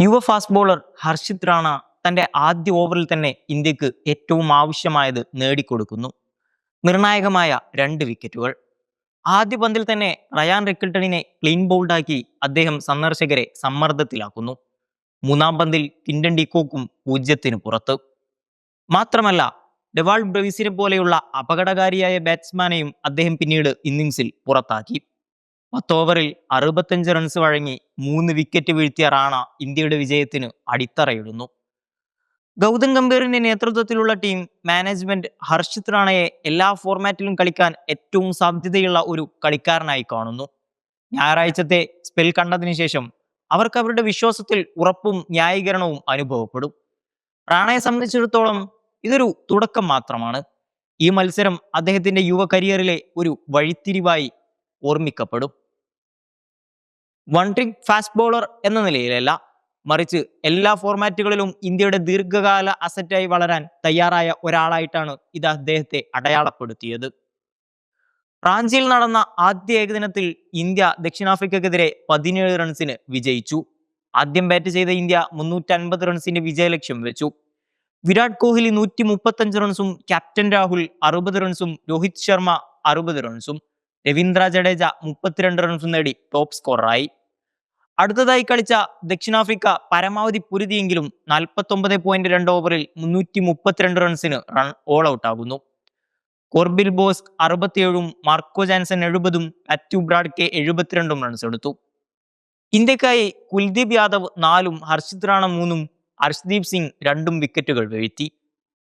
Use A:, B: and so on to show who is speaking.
A: യുവ fast bowler Harshit Rana തന്റെ ആദ്യ ഓവറിൽ തന്നെ ഇന്ത്യയ്ക്ക് ഏറ്റവും ആവശ്യമായത് നേടിക്കൊടുക്കുന്നു. നിർണായകമായ രണ്ട് വിക്കറ്റുകൾ. ആദ്യ പന്തിൽ തന്നെ റയാൻ റിക്കിൾട്ടണിനെ ക്ലീൻ ബോൾഡാക്കി അദ്ദേഹം സന്ദർശകരെ സമ്മർദ്ദത്തിലാക്കുന്നു. മൂന്നാം പന്തിൽ കിൻഡൻ ഡിക്കോക്കും പൂജ്യത്തിന് പുറത്ത്. മാത്രമല്ല ഡെവാൾഡ് ബ്രവിസിനെ പോലെയുള്ള അപകടകാരിയായ ബാറ്റ്സ്മാനെയും അദ്ദേഹം പിന്നീട് ഇന്നിങ്സിൽ പുറത്താക്കി. പത്ത് ഓവറിൽ അറുപത്തഞ്ച് റൺസ് വഴങ്ങി മൂന്ന് വിക്കറ്റ് വീഴ്ത്തിയ റാണ ഇന്ത്യയുടെ വിജയത്തിന് അടിത്തറയിടുന്നു. ഗൗതം ഗംഭീറിന്റെ നേതൃത്വത്തിലുള്ള ടീം മാനേജ്മെന്റ് ഹർഷിത് റാണയെ എല്ലാ ഫോർമാറ്റിലും കളിക്കാൻ ഏറ്റവും സാധ്യതയുള്ള ഒരു കളിക്കാരനായി കാണുന്നു. ഞായറാഴ്ചത്തെ സ്പെൽ കണ്ടതിനു ശേഷം അവർക്ക് അവരുടെ വിശ്വാസത്തിൽ ഉറപ്പും ന്യായീകരണവും അനുഭവപ്പെടും. റാണയെ സംബന്ധിച്ചിടത്തോളം ഇതൊരു തുടക്കം മാത്രമാണ്. ഈ മത്സരം അദ്ദേഹത്തിന്റെ യുവ കരിയറിലെ ഒരു വഴിത്തിരിവായി ഓർമ്മിക്കപ്പെടും. വൺ ട്രിക് ഫാസ്റ്റ് ബോളർ എന്ന നിലയിലല്ല. മറിച്ച് എല്ലാ ഫോർമാറ്റുകളിലും ഇന്ത്യയുടെ ദീർഘകാല അസറ്റായി വളരാൻ തയ്യാറായ ഒരാളായിട്ടാണ് ഇത് അദ്ദേഹത്തെ അടയാളപ്പെടുത്തിയത്. റാഞ്ചിയിൽ നടന്ന ആദ്യ ഏകദിനത്തിൽ ഇന്ത്യ ദക്ഷിണാഫ്രിക്കക്കെതിരെ പതിനേഴ് റൺസിന് വിജയിച്ചു. ആദ്യം ബാറ്റ് ചെയ്ത ഇന്ത്യ മുന്നൂറ്റൻപത് റൺസിന്റെ വിജയലക്ഷ്യം വെച്ചു. വിരാട് കോഹ്ലി നൂറ്റി മുപ്പത്തഞ്ച് റൺസും ക്യാപ്റ്റൻ രാഹുൽ അറുപത് റൺസും രോഹിത് ശർമ്മ അറുപത് റൺസും രവീന്ദ്ര ജഡേജ മുപ്പത്തിരണ്ട് റൺസ് നേടി ടോപ്പ് സ്കോററായി അടുത്തതായി കളിച്ച ദക്ഷിണാഫ്രിക്ക പരമാവധി പൊരുതിയെങ്കിലും നാൽപ്പത്തൊമ്പത് പോയിന്റ് രണ്ട് ഓവറിൽ മുന്നൂറ്റി മുപ്പത്തിരണ്ട് റൺസിന് റൺ ഓൾ ഔട്ട് ആകുന്നു. കോർബിൽ ബോസ് അറുപത്തിയേഴും മാർക്കോ ജാൻസൺ എഴുപതും അറ്റു ബ്രാഡ്കെ എഴുപത്തിരണ്ടും റൺസ് എടുത്തു. ഇന്ത്യക്കായി കുൽദീപ് യാദവ് നാലും ഹർഷിത് റാണ മൂന്നും ഹർഷ്ദീപ് സിംഗ് രണ്ടും വിക്കറ്റുകൾ വീഴ്ത്തി.